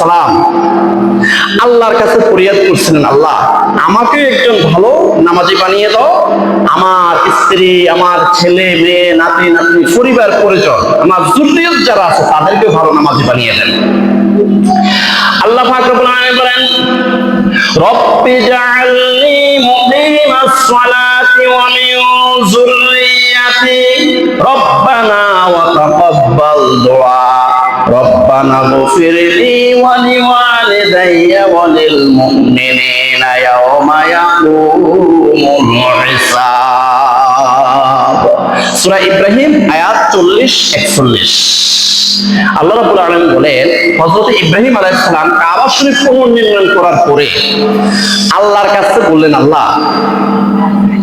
সালাম। আল্লাহর কাছে ফরিয়াদ করছিলেন, আল্লাহ, আমাকে একজন ভালো নামাজি বানিয়ে দাও। আমার স্ত্রী, আমার ছেলে, মেয়ে, নাতি, নাতনি, পরিবার, পরিজন, আমার জুরিয়ত যারা আছে তাদেরকে ভালো নামাজি বানিয়ে দেন। আল্লাহ রব্বুল আলামিন বলেন, রব্বি জাআলনি মুকিমাস সালাতি ওয়া মিন যুররিয়াতি রব্বানা ওয়া তাকাব্বাল দুআ। ربنا اغفر لي ولوالدي وللمؤمنين يوم يقوم الحساب সূরা ইব্রাহিম আয়াত 40 41 আল্লাহ রাব্বুল আলামিন বলেন হযরত ইব্রাহিম আলাইহিস সালাম কাবা শরীফ পুনর্নির্মাণ করার পরে আল্লাহর কাছে বললেন আল্লাহ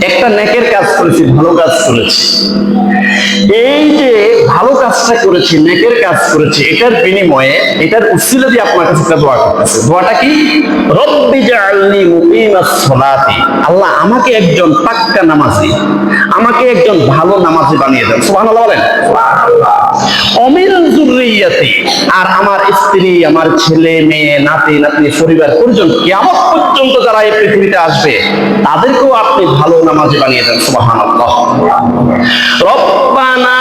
একটা নেকের কাজ করেছি ভালো কাজ করেছি এই যে ভালো কাজটা করেছি, নেকের কাজ করেছি, এটার বিনিময়ে, এটার উসিলা দিয়ে আপনার কাছে একটা দোয়া করতেছে। দোয়াটা কি? রব্বি জাআলনি মুকিমাস সালাতি। আল্লাহ আমাকে একজন পাক্কা নামাজি, আমাকে একজন ভালো নামাজি বানিয়ে দেন। সুবহানাল্লাহ বলেন। অমিল জুররিয়াতি, আর আমার স্ত্রী, আমার ছেলে, মেয়ে, নাতি, নাতনি, পরিবার পরিজন কিয়ামত পর্যন্ত যারা এই পৃথিবীতে আসবে, তাদেরকেও আপনি ভালো নামাজি বানিয়ে দেন। সুবহানাল্লাহ। রব্বানা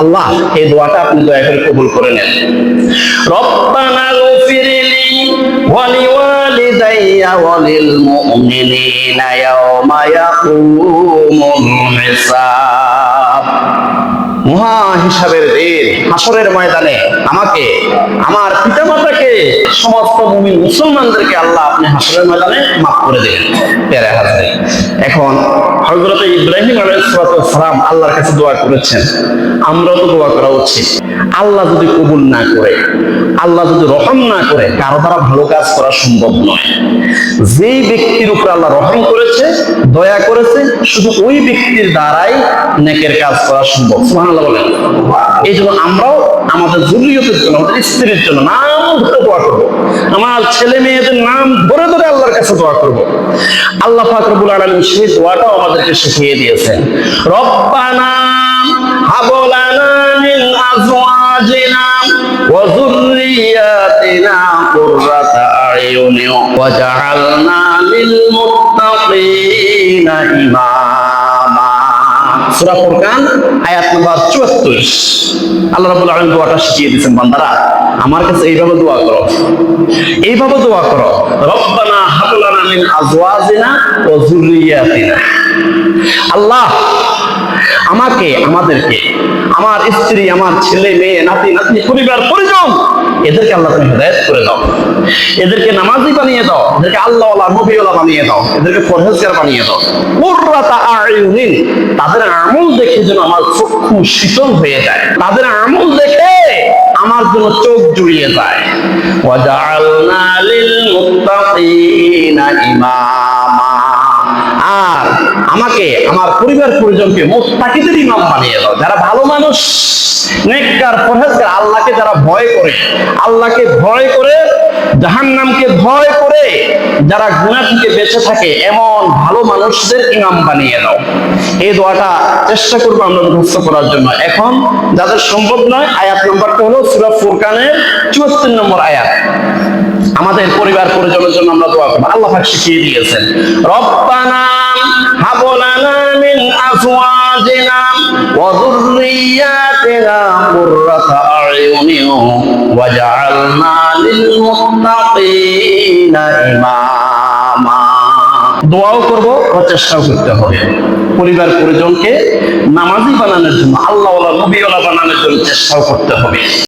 আল্লাহ, এই দোয়াটা আপনি দয়া করে কবুল করে নেন। মুমিনিনা ইয়াওমা ইয়াকুমুল হিসাব। মহা হিসাবের দিন হাসরের ময়দানে আমাকে, আমার পিতামাতাকে, সমস্ত মুমিন মুসলমানদেরকে আল্লাহ আপনি হাসরের ময়দানে মাফ করে দিলেন। পেরে হাজরে, এখন হযরত ইব্রাহিম আলাইহিস সালাম আল্লাহর কাছে দোয়া করেছেন। আমরাও তো দোয়া করা উচিত। আল্লাহ যদি কবুল না করে, আল্লাহ যদি রহম না করে, কারও দ্বারা ভালো কাজ করা সম্ভব নয়। যেই ব্যক্তির উপর আল্লাহ রহম করেছে দয়া করেছে, শুধু ওই ব্যক্তির দ্বারাই নেকের কাজ করা সম্ভব। সুবহানাল্লাহ বলেন। এই জন্য আমরাও আমাদের জরুরিয়তের জন্য, আমাদের স্ত্রীর জন্য নাম ধরে দোয়া করব। আমার ছেলে মেয়েদের নাম ধরে ধরে আল্লাহর কাছে দোয়া করব। আল্লাহ পাক রব্বুল আলামিন সেই দোয়াটাও আমাদেরকে শিখিয়ে দিয়েছেন। রব্বানা হাবলানা মিন আজওয়াজিনা ওয়া যুররিয়াতিনা কুররাতা আয়াত নাম্বার 74 আল্লাহ আলামিন দোয়াটা শিখিয়ে বান্দারা, আমার কাছে এইভাবে দোয়া করো। এইভাবে দোয়া করো, রব্বানা মিন আজওয়াজিনা আল্লাহ, আমাকে, আমাদেরকে, আমার স্ত্রী, আমার ছেলে, মেয়ে, নাতি, নাতনি, পরিবার, পরিজন, এদেরকে আল্লাহ তুমি হেদায়ত করে দাও। এদেরকে নামাজি বানিয়ে দাও, এদেরকে আল্লাহ নবীওয়ালা বানিয়ে দাও, এদেরকে পরহেজগার বানিয়ে দাও। কুররাতা আয়ুনিন, তাদের আমল দেখে যেন আমার চক্ষু শীতল হয়ে যায়। তাদের আমল দেখে আমার জন্য চোখ জুড়িয়ে যায়। ওয়াজআলনা লিল মুত্তাকিনা ইমামা। আর আমাকে, আমার পরিবার পরিজনকে মোত্তাকিদের ইমাম বানিয়ে দাও। যারা ভালো মানুষ, নেককার, পরহেজগার, আল্লাহকে যারা ভয় করে, আল্লাহকে ভয় করে জাহান্নামকে ভয় করে যারা গুনাহ থেকে বেঁচে থাকে, এমন ভালো মানুষদের ইমাম বানিয়ে দাও এই দোয়াটা চেষ্টা করব আমরা মুখস্থ করার জন্য। এখন যাদের সম্ভব নয়, আয়াত নম্বরটা হলো সূরা ফুরকানের 74 নম্বর আয়াত। আমাদের পরিবার পরিজনের জন্য আমরা দোয়া করব। আল্লাহ শিখিয়ে দিয়েছেন হাবলানা মিন আজওয়াজিনা ওয়া যুররিয়াতিনা কুররাতা আয়ুনিন লিল দোয়াও করব, প্রচেষ্টাও করতে হবে। পরিবার পরিজনকে নামাজি বানানোর জন্য আল্লাহ নবীওয়ালা বানানোর জন্য চেষ্টাও করতে হবে।